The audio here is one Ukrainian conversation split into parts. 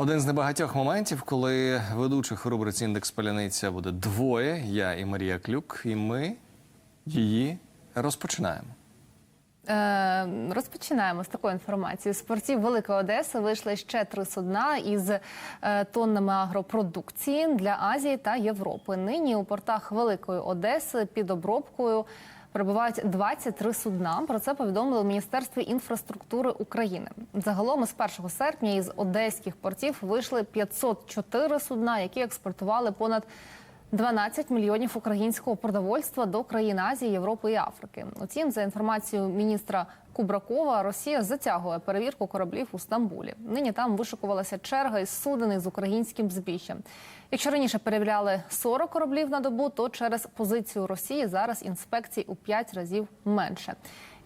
Один з небагатьох моментів, коли ведучих у рубриці індекс паляниця буде двоє, я і Марія Клюк, і ми її розпочинаємо. Е, Розпочинаємо з такої інформації. З портів Великої Одеси вийшли ще три судна із е, тоннами агропродукції для Азії та Європи. Нині у портах Великої Одеси під обробкою перебувають 23 судна. Про це повідомили у Міністерстві інфраструктури України. Загалом з 1 серпня із одеських портів вийшли 504 судна, які експортували понад 12 мільйонів українського продовольства до країн Азії, Європи і Африки. Утім, за інформацією міністра Кубракова, Росія затягує перевірку кораблів у Стамбулі. Нині там вишикувалася черга із суден із українським збіжжям. Якщо раніше перевіряли 40 кораблів на добу, то через позицію Росії зараз інспекцій у 5 разів менше.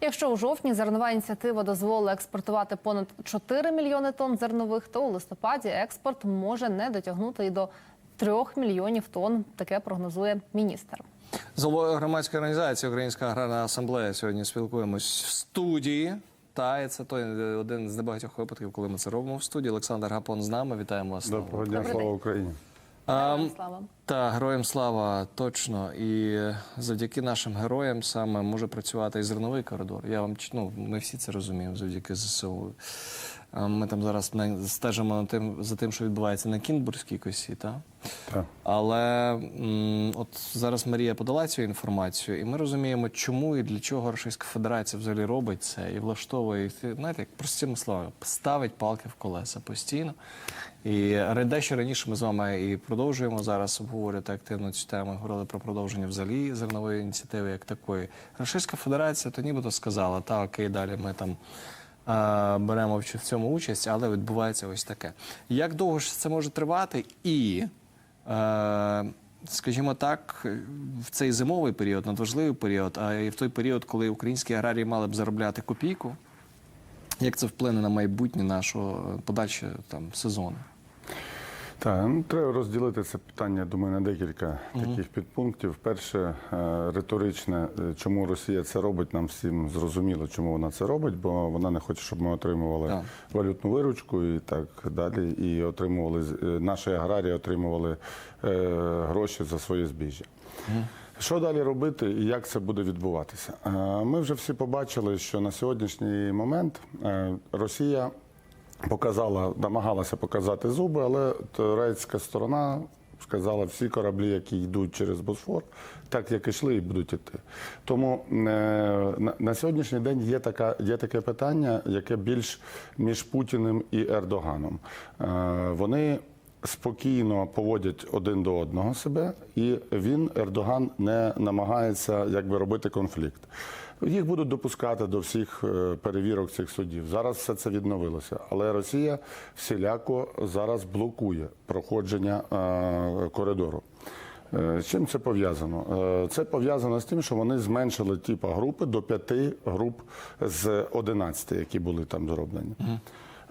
Якщо у жовтні зернова ініціатива дозволила експортувати понад 4 мільйони тонн зернових, то у листопаді експорт може не дотягнути і до 3 мільйонів тонн. Таке прогнозує міністр. З головою громадської організації Українська аграрна асамблея сьогодні спілкуємось в студії. Та і це той один з небагатьох випадків, коли ми це робимо в студії. Олександр Гапон з нами. Вітаємо вас. Доброго дня, слава. Україні. А, Слава. Та героям слава точно. І завдяки нашим героям саме може працювати і зерновий коридор. Я вам ну, ми всі це розуміємо завдяки ЗСУ. Ми там зараз на- стежимо на тим, за тим, що відбувається на Кінбурзькій косі, та? Так. Але от зараз Марія подала цю інформацію, і ми розуміємо, чому і для чого Російська Федерація взагалі робить це і влаштовує, знаєте, як простими словами, ставить палки в колеса постійно. І дещо раніше ми з вами і продовжуємо зараз обговорювати активно цю тему. Говорили про продовження взагалі зернової ініціативи як такої. Російська Федерація то нібито сказала, та окей, далі ми там. Е, Беремо в цьому участь, але відбувається ось таке. Як довго ж це може тривати? І е, скажімо так, в цей зимовий період, надважливий період, а і в той період, коли українські аграрії мали б заробляти копійку, як це вплине на майбутнє нашого подальшого там сезону? Так, ну, треба розділити це питання, думаю, на декілька таких підпунктів. Перше, е, риторичне, е, чому Росія це робить, нам всім зрозуміло, чому вона це робить, бо вона не хоче, щоб ми отримували Так. валютну виручку і так далі. І отримували е, наші аграрії отримували гроші за своє збіжжя. Що далі робити і як це буде відбуватися? Ми вже всі побачили, що на сьогоднішній момент Росія показала, намагалася показати зуби, але турецька сторона сказала, всі кораблі, які йдуть через Босфор, так як ішли, і будуть іти. Тому е, на, на сьогоднішній день є, така, є таке питання, яке більш між Путіним і Ердоганом. Е, вони спокійно поводять один до одного себе, і він, Ердоган, не намагається якби робити конфлікт. Їх будуть допускати до всіх е, перевірок цих судів. Зараз все це відновилося, але Росія всіляко зараз блокує проходження е, коридору. Е, З чим це пов'язано? Це пов'язано з тим, що вони зменшили типа групи до п'яти груп з 11, які були там зроблені.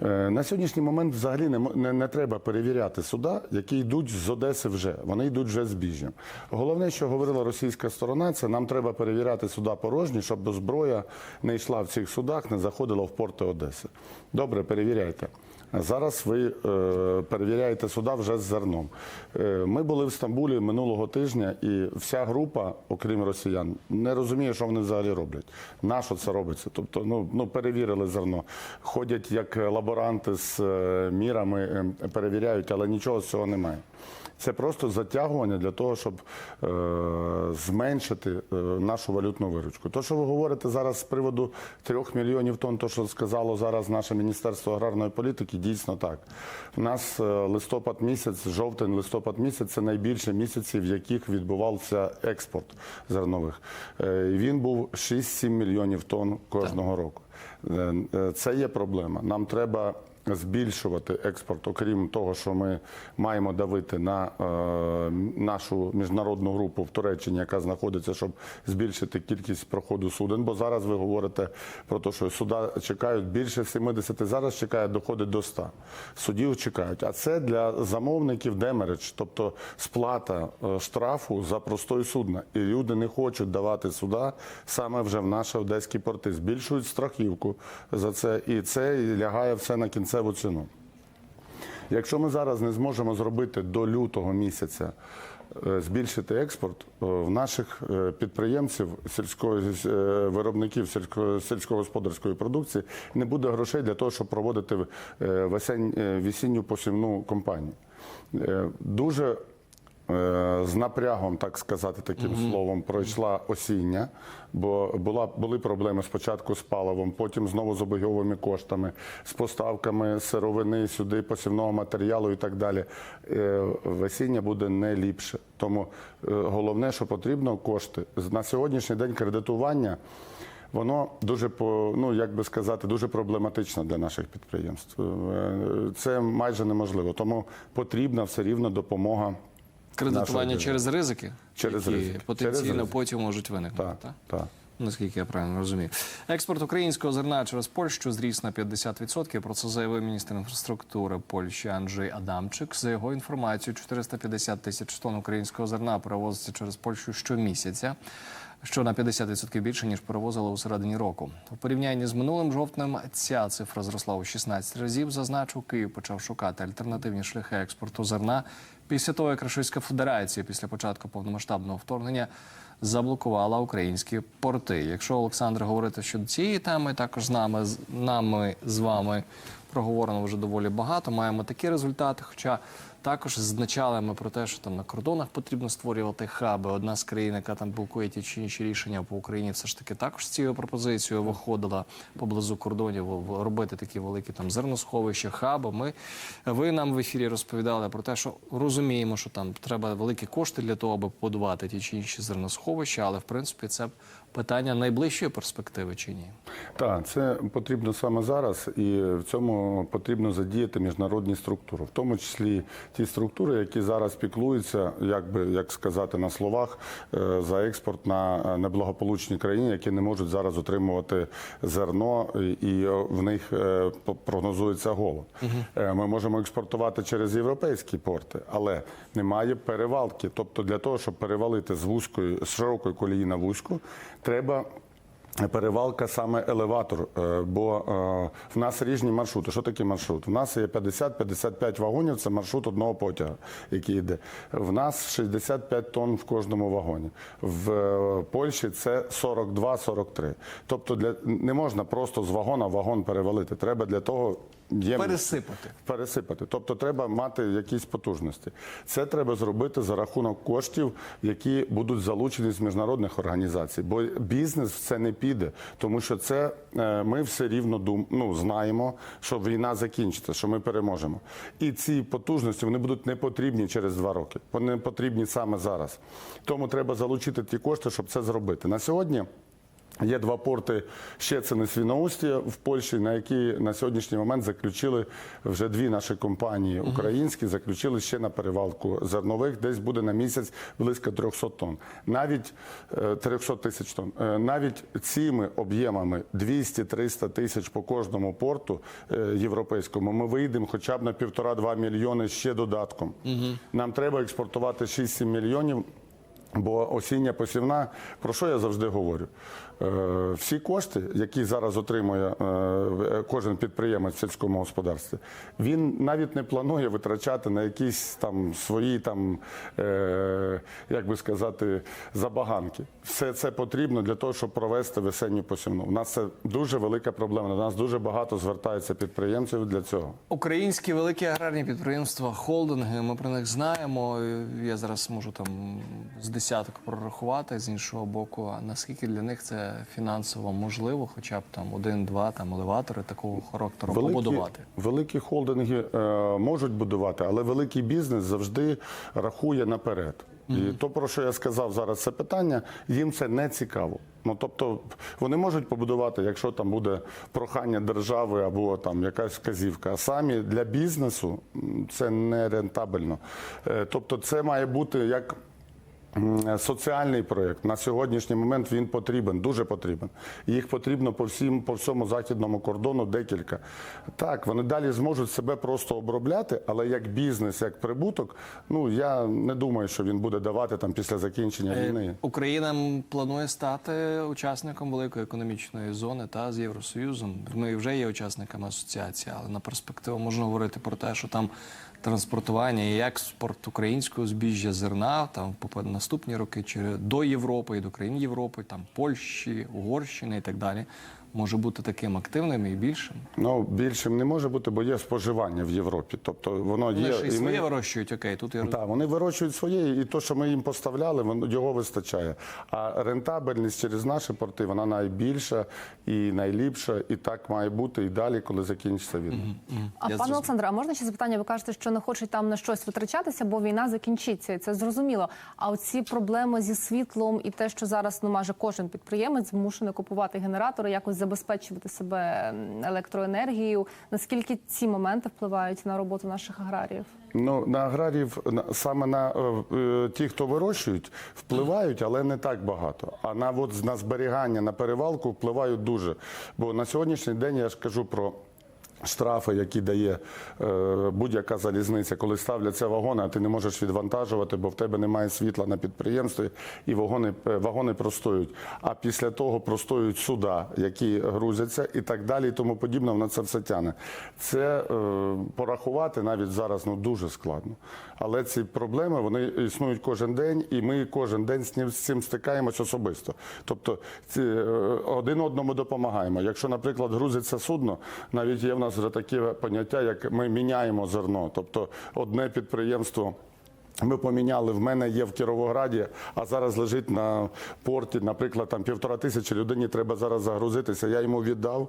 Е, На сьогоднішній момент взагалі не, не, не треба перевіряти суда, які йдуть з Одеси вже. Вони йдуть вже з біжжям. Головне, що говорила російська сторона, це нам треба перевіряти суда порожні, щоб зброя не йшла в цих судах, не заходила в порти Одеси. Добре, перевіряйте. Зараз ви е, перевіряєте суда вже з зерном. Е, ми були в Стамбулі минулого тижня, і вся група, окрім росіян, не розуміє, що вони взагалі роблять. На що це робиться? Тобто, ну, ну перевірили зерно. Ходять як лаборанти з е, мірами, е, перевіряють, але нічого з цього немає. Це просто затягування для того, щоб е, зменшити е, нашу валютну виручку. То, що ви говорите зараз з приводу трьох мільйонів тонн, то що сказало зараз наше Міністерство аграрної політики, дійсно так. У нас е, листопад місяць, жовтень, листопад місяць це найбільші місяці, в яких відбувався експорт зернових. Е, він був 6-7 мільйонів тонн кожного року. Е, е, Це є проблема. Нам треба збільшувати експорт, окрім того, що ми маємо давити на е, нашу міжнародну групу в Туреччині, яка знаходиться, щоб збільшити кількість проходу суден. Бо зараз ви говорите про те, що суда чекають більше 70, зараз чекають, доходить до 100. Судів чекають. А це для замовників демередж, тобто сплата е, штрафу за простой судна. І люди не хочуть давати суда саме вже в наші одеські порти. Збільшують страхівку за це, і це лягає все на кінцеву ціну. Якщо ми зараз не зможемо зробити до лютого місяця е, збільшити експорт, е, в наших е, підприємців, сільської виробників сільсько- сільськогосподарської продукції не буде грошей для того, щоб проводити весінню посівну кампанію. Е, Дуже з напрягом, так сказати, таким словом, пройшла осіння, бо була, були проблеми спочатку з паливом, потім знову з обіговими коштами, з поставками сировини сюди, посівного матеріалу і так далі. Е, Весіння буде не ліпше. Тому е, головне, що потрібно кошти. На сьогоднішній день кредитування. Воно дуже по ну як би сказати, дуже проблематично для наших підприємств. Е, Це майже неможливо. Тому потрібна все рівно допомога. Кредитування через ризики, Через які ризики. потенційно Через ризики. потім можуть виникнути. Так, так? так. Наскільки я правильно розумію, експорт українського зерна через Польщу зріс на 50%. Про це заявив міністр інфраструктури Польщі Анджей Адамчик. За його інформацією, 450 тисяч тонн українського зерна перевозиться через Польщу щомісяця, що на 50% більше ніж перевозили у середині року. У порівнянні з минулим жовтнем ця цифра зросла у 16 разів. Зазначив, Київ почав шукати альтернативні шляхи експорту зерна після того, як Російська Федерація після початку повномасштабного вторгнення заблокувала українські порти. Якщо Олександр говорити щодо цієї теми, також з нами з нами з вами проговорено вже доволі багато. Маємо такі результати. Хоча також зазначали ми про те, що там на кордонах потрібно створювати хаби. Одна з країн, яка там блокує ті чи інші рішення по Україні, все ж таки також з цією пропозицією виходила поблизу кордонів робити такі великі там зерносховища, хаби. Ми ви нам в ефірі розповідали про те, що розуміємо, що там треба великі кошти для того, аби побудувати ті чи інші зерносховища, але в принципі це питання найближчої перспективи чи ні? Так, це потрібно саме зараз, і в цьому потрібно задіяти міжнародні структури, в тому числі ті структури, які зараз піклуються, як би як сказати на словах, е, за експорт на е, неблагополучні країни, які не можуть зараз отримувати зерно, і в них е, прогнозується голод. Е, Ми можемо експортувати через європейські порти, але немає перевалки. Тобто, для того, щоб перевалити з вузької з широкої колії на вузьку, треба. Перевалка саме елеватор, е, бо е, в нас різні маршрути. Що таке маршрут? В нас є 50-55 вагонів, це маршрут одного потяга, який йде. В нас 65 тонн в кожному вагоні. В е, Польщі це 42-43. Тобто для, не можна просто з вагона в вагон перевалити. Треба для того ємність Пересипати. пересипати. Тобто треба мати якісь потужності. Це треба зробити за рахунок коштів, які будуть залучені з міжнародних організацій. Бо бізнес в це не піде, тому що це е, ми все рівно дум, ну, знаємо, що війна закінчиться, що ми переможемо. І ці потужності вони будуть не потрібні через два роки. Вони потрібні саме зараз. Тому треба залучити ті кошти, щоб це зробити. На сьогодні. Є два порти Щецин і Свіноустія в Польщі, на які на сьогоднішній момент заключили вже дві наші компанії українські, заключили ще на перевалку зернових, десь буде на місяць близько 300 тонн. Навіть е, 300 тисяч тонн. Е, Навіть цими об'ємами 200-300 тисяч по кожному порту е, європейському ми вийдемо хоча б на півтора-два мільйони ще додатком. Нам треба експортувати 6-7 мільйонів. Бо осіння посівна, про що я завжди говорю? Е, всі кошти, які зараз отримує е, кожен підприємець в сільському господарстві, він навіть не планує витрачати на якісь там свої там, е, як би сказати, забаганки. Все це потрібно для того, щоб провести весенню посівну. У нас це дуже велика проблема. До нас дуже багато звертається підприємців для цього. Українські великі аграрні підприємства, холдинги. Ми про них знаємо. Я зараз можу там з десяток прорахувати з іншого боку. Наскільки для них це фінансово можливо, хоча б там один-два там елеватори такого характеру побудувати? великі холдинги е, можуть будувати, але великий бізнес завжди рахує наперед. І то, про що я сказав зараз, це питання, їм це не цікаво. Ну тобто вони можуть побудувати, якщо там буде прохання держави або там якась вказівка. А самі для бізнесу це не рентабельно. Е, Тобто, це має бути як соціальний проєкт. На сьогоднішній момент він потрібен, дуже потрібен. Їх потрібно по всім, по всьому західному кордону декілька. Так, вони далі зможуть себе просто обробляти, але як бізнес, як прибуток, ну я не думаю, що він буде давати там після закінчення Е, війни. Україна планує стати учасником великої економічної зони та з Євросоюзом. Ми вже є учасниками асоціації, але на перспективу можна говорити про те, що там транспортування і експорт українського збіжжя зерна там по наступні роки до Європи і до країн Європи, там Польщі, Угорщини і так далі, може бути таким активним і більшим. Ну більшим не може бути, бо є споживання в Європі. Тобто воно Вони є ж і і ми- вирощують, окей, тут я Так, вони вирощують своє, і то, що ми їм поставляли, воно його вистачає. А рентабельність через наші порти вона найбільша і найліпша, і так має бути і далі, коли закінчиться війна. А Я пане. Олександре, а можна ще запитання? Ви кажете, що не хочуть там на щось витрачатися, бо війна закінчиться. і Це зрозуміло. А оці проблеми зі світлом і те, що зараз ну майже кожен підприємець змушений купувати генератори, якось забезпечувати себе електроенергією. Наскільки ці моменти впливають на роботу наших аграріїв? Ну на аграріїв саме на е, е, ті, хто вирощують, впливають, але не так багато. А на от на зберігання, на перевалку впливають дуже. Бо на сьогоднішній день я ж кажу про. Штрафи, які дає е, будь-яка залізниця, коли ставляться вагони, а ти не можеш відвантажувати, бо в тебе немає світла на підприємстві, і вагони, е, вагони простоюють. А після того простоюють суда, які грузяться, і так далі, і тому подібне, воно це все тяне. Це е, порахувати навіть зараз ну, дуже складно. Але ці проблеми вони існують кожен день, і ми кожен день з цим стикаємось особисто. Тобто ці, е, один одному допомагаємо. Якщо, наприклад, грузиться судно, навіть є в нас вже таке поняття, як ми міняємо зерно. Тобто одне підприємство. Ми поміняли. В мене є в Кіровограді, а зараз лежить на порті, наприклад, там півтора тисячі людині треба зараз загрузитися. Я йому віддав,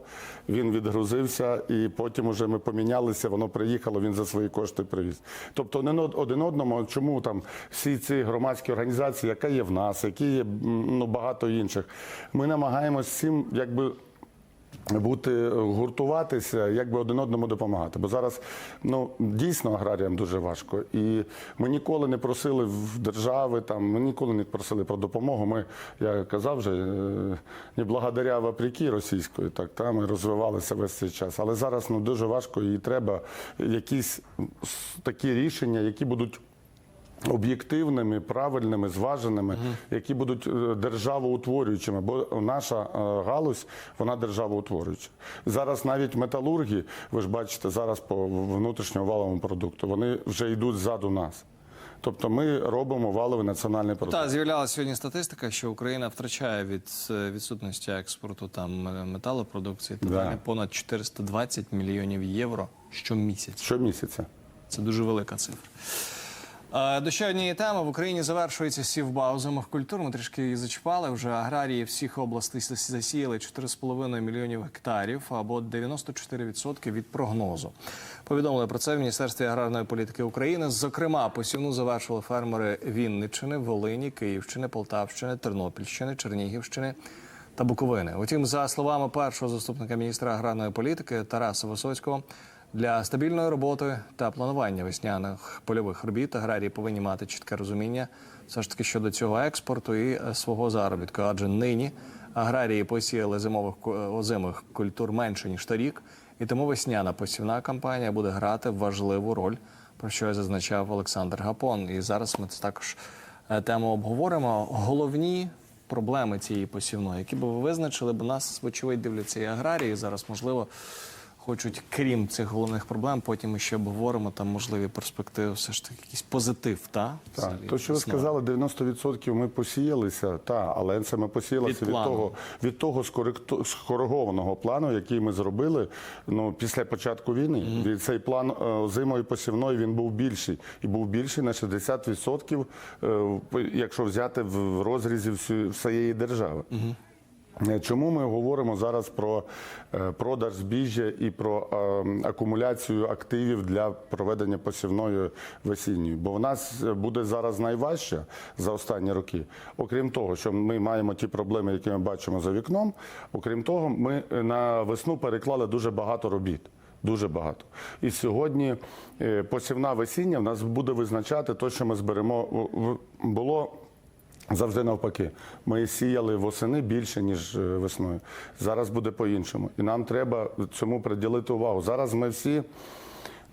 він відгрузився, і потім уже ми помінялися. Воно приїхало, він за свої кошти привіз. Тобто один одному, чому там всі ці громадські організації, яка є в нас, які є ну, багато інших, ми намагаємось всім якби бути гуртуватися, якби один одному допомагати. Бо зараз ну дійсно аграріям дуже важко. І ми ніколи не просили в держави, там ми ніколи не просили про допомогу. Ми, я казав вже, е, не благодаря вопреки російської, так та ми розвивалися весь цей час. Але зараз ну дуже важко і треба якісь такі рішення, які будуть об'єктивними, правильними, зваженими, які будуть е, державоутворюючими, бо наша е, галузь вона державоутворююча. Зараз навіть металурги, ви ж бачите, зараз по внутрішньому валовому продукту, вони вже йдуть ззаду нас. Тобто ми робимо валовий національний продукт. Так, з'являлася сьогодні статистика, що Україна втрачає від е, відсутності експорту там металопродукції та Да. понад 420 мільйонів євро щомісяця. Щомісяця. Це дуже велика цифра. Е, До теми в Україні завершується сівба озимих культур. Ми трішки її зачіпали. Вже аграрії всіх областей зас- засіяли 4,5 мільйонів гектарів або 94% від прогнозу. Повідомили про це в Міністерстві аграрної політики України. Зокрема, посівну завершили фермери Вінниччини, Волині, Київщини, Полтавщини, Тернопільщини, Чернігівщини та Буковини. Утім, за словами першого заступника міністра аграрної політики Тараса Висоцького, для стабільної роботи та планування весняних польових робіт аграрії повинні мати чітке розуміння все ж таки щодо цього експорту і е, свого заробітку. Адже нині аграрії посіяли зимових е, озимих культур менше ніж торік, і тому весняна посівна кампанія буде грати важливу роль, про що і зазначав Олександр Гапон. І зараз ми це також е, тему обговоримо. Головні проблеми цієї посівної, які б ви визначили, бо нас вочевидь дивляться і аграрії зараз, можливо, хочуть, крім цих головних проблем, потім ми ще обговоримо там можливі перспективи, все ж таки якийсь позитив, та Так, взагалі, то, що ви сказали, 90% ми посіялися, та, але це ми посіялися Від від, того, від того скоригованого плану, який ми зробили ну, після початку війни. І цей план е, зимою посівної він був більший. І був більший на 60%, е, якщо взяти в розрізі всієї держави. Е, Чому ми говоримо зараз про е, продаж збіжжя і про е, акумуляцію активів для проведення посівної весінньої? Бо в нас буде зараз найважче за останні роки. Окрім того, що ми маємо ті проблеми, які ми бачимо за вікном. Окрім того, ми е, на весну переклали дуже багато робіт. Дуже багато. І сьогодні посівна весіння в нас буде визначати те, що ми зберемо. Було Завжди навпаки. Ми сіяли восени більше, ніж е, весною. Зараз буде по-іншому. І нам треба цьому приділити увагу. Зараз ми всі,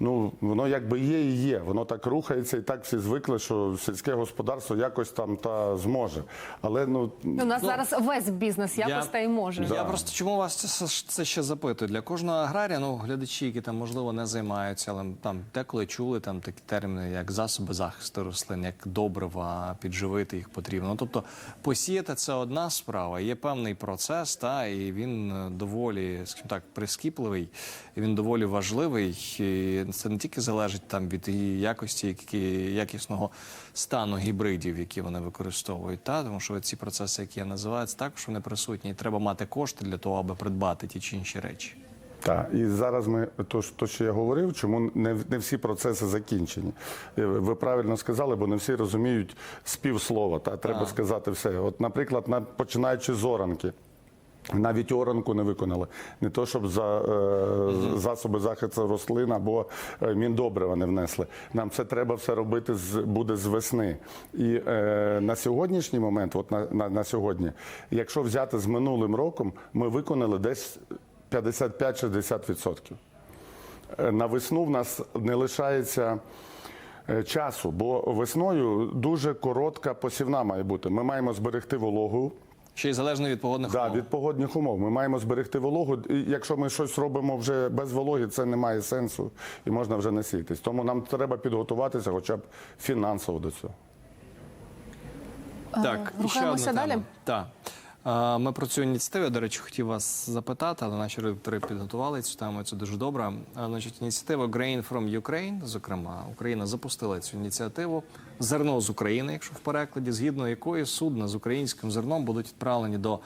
ну, воно якби є і є. Воно так рухається, і так всі звикли, що сільське господарство якось там та зможе. Але ну, У нас зараз весь бізнес якось Я- та й може. Я просто чому вас це, це ще запитую? Для кожного аграрія, ну глядачі, які там можливо не займаються, але там деколи чули там такі терміни, як засоби захисту рослин, як добрива, підживити їх потрібно. Ну, тобто посіяти це одна справа, є певний процес, та і він е, доволі, скажімо так, прискіпливий, він доволі важливий. І це не тільки залежить там від її якості, які, якісного стану гібридів, які вони використовують, та тому що ці процеси, які я називаю, це також вони присутні. І треба мати кошти для того, аби придбати ті чи інші речі. Так, і зараз ми то, то, що я говорив, чому не, не всі процеси закінчені. Е, Ви правильно сказали, бо не всі розуміють співслова. Та треба сказати все. От, наприклад, на починаючи з оранки. Навіть оранку не виконали. Не то, щоб за е, засоби захисту рослин або е, міндобрива не внесли. Нам це треба все робити з буде з весни. І е, на сьогоднішній момент, от на, на, на сьогодні, якщо взяти з минулим роком, ми виконали десь 55-60%. Е, На весну в нас не лишається е, часу, бо весною дуже коротка посівна має бути. Ми маємо зберегти вологу. Ще й залежно від погодних Да, умов. від погодних умов. Ми маємо зберегти вологу. І якщо ми щось робимо вже без вологи, це не має сенсу і можна вже не сіятись. Тому нам треба підготуватися хоча б фінансово до цього. Так, і ще рухаємося одна далі? тема. Так. Ми про цю ініціативу, до речі, хотів вас запитати, але наші редактори підготували цю тему, це дуже добре. Значить, ініціатива Grain from Ukraine, зокрема, Україна запустила цю ініціативу Зерно з України, якщо в перекладі, згідно якої судна з українським зерном будуть відправлені до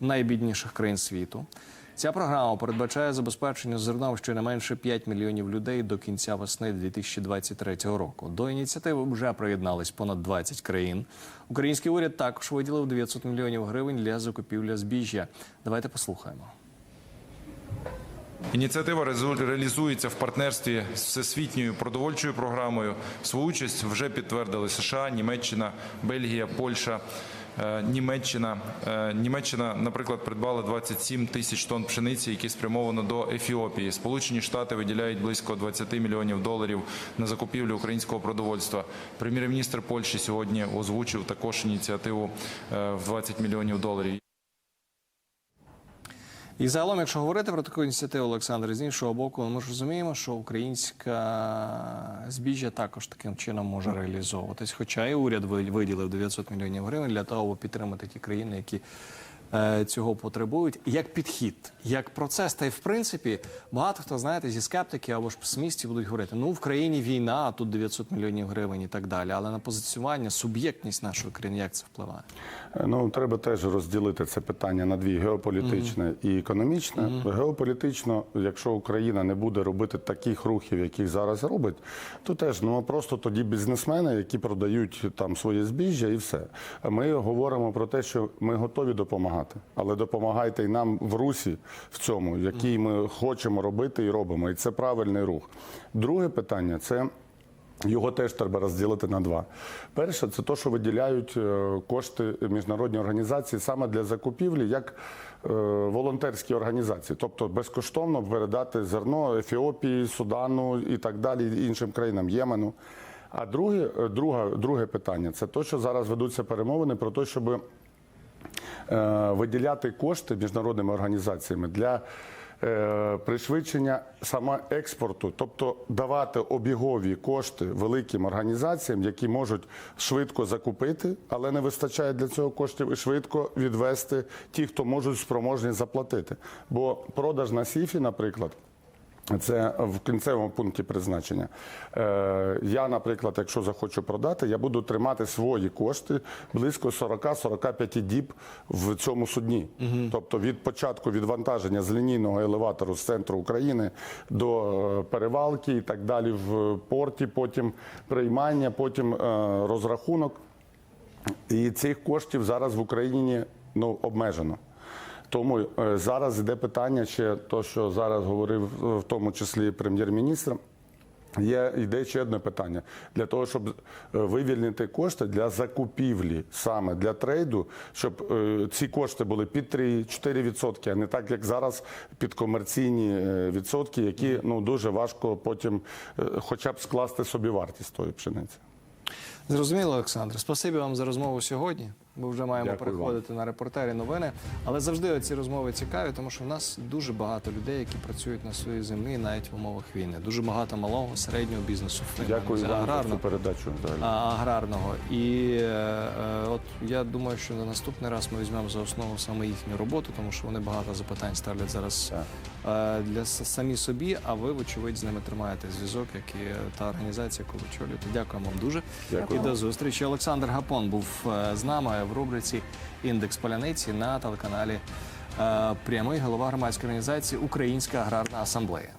найбідніших країн світу. Ця програма передбачає забезпечення зерном щонайменше 5 мільйонів людей до кінця весни 2023 року. До ініціативи вже приєднались понад 20 країн. Український уряд також виділив 900 мільйонів гривень для закупівлі збіжжя. Давайте послухаємо. Ініціатива реалізується в партнерстві з всесвітньою продовольчою програмою. Свою участь вже підтвердили США, Німеччина, Бельгія, Польща. Е, Німеччина Е, Німеччина, наприклад, придбала 27 тисяч тонн пшениці, які спрямовано до Ефіопії. Сполучені Штати виділяють близько 20 мільйонів доларів на закупівлю українського продовольства. Прем'єр-міністр Польщі сьогодні озвучив також ініціативу е, в 20 мільйонів доларів. І загалом, якщо говорити про таку ініціативу, Олександр, з іншого боку, ми ж розуміємо, що українська збіжжя також таким чином може реалізовуватись. Хоча і уряд виділив 900 мільйонів гривень для того, аби підтримати ті країни, які цього потребують. Як підхід, як процес, та й в принципі багато хто знаєте зі скептиків або ж песимістів будуть говорити: ну в країні війна, а тут 900 мільйонів гривень і так далі. Але на позиціювання, суб'єктність нашої країни, як це впливає? Е, Ну, треба теж розділити це питання на дві: геополітичне і економічне. Геополітично, якщо Україна не буде робити таких рухів, яких зараз робить, то теж ну просто тоді бізнесмени, які продають там своє збіжжя, і все. Ми говоримо про те, що ми готові допомагати, але допомагайте й нам в русі в цьому, який ми хочемо робити і робимо. І це правильний рух. Друге питання це. Його теж треба розділити на два. Перше, це те, що виділяють е, кошти міжнародні організації саме для закупівлі, як е, волонтерські організації, тобто безкоштовно передати зерно Ефіопії, Судану і так далі, іншим країнам Ємену. А друге, е, друге, друге питання це те, що зараз ведуться перемовини про те, щоб е, виділяти кошти міжнародними організаціями для е, пришвидшення саме експорту, тобто давати обігові кошти великим організаціям, які можуть швидко закупити, але не вистачає для цього коштів і швидко відвести ті, хто можуть спроможні заплатити. Бо продаж на сіфі, наприклад. Це в кінцевому пункті призначення. Е, я, наприклад, якщо захочу продати, я буду тримати свої кошти близько 40-45 діб в цьому судні. Тобто від початку відвантаження з лінійного елеватору з центру України до е, перевалки і так далі в порті, потім приймання, потім е, розрахунок. І цих коштів зараз в Україні ну, обмежено. Тому е, зараз йде питання ще то, що зараз говорив е, в тому числі прем'єр-міністр. Є йде ще одне питання для того, щоб е, вивільнити кошти для закупівлі саме для трейду, щоб е, ці кошти були під 3-4 відсотки, а не так як зараз під комерційні відсотки, які ну дуже важко потім, е, хоча б скласти собі вартість тої пшениці. Зрозуміло, Олександр. Спасибі вам за розмову сьогодні. Ми вже маємо Дякую вам. переходити на репортері новини. Але завжди ці розмови цікаві, тому що в нас дуже багато людей, які працюють на своїй землі, навіть в умовах війни. Дуже багато малого середнього бізнесу. Дякую вам за аграрного. цю передачу. а, аграрного. І е, е, от я думаю, що на наступний раз ми візьмемо за основу саме їхню роботу, тому що вони багато запитань ставлять зараз е, для самі собі. А ви, вочевидь, з ними тримаєте зв'язок, як і та організація, яку ви очолюєте. Дякуємо вам дуже. Дякую. І до зустрічі. Олександр Гапон був е, з нами в рубриці Індекс Поляниці на телеканалі е, Прямий голова громадської організації Українська аграрна асамблея.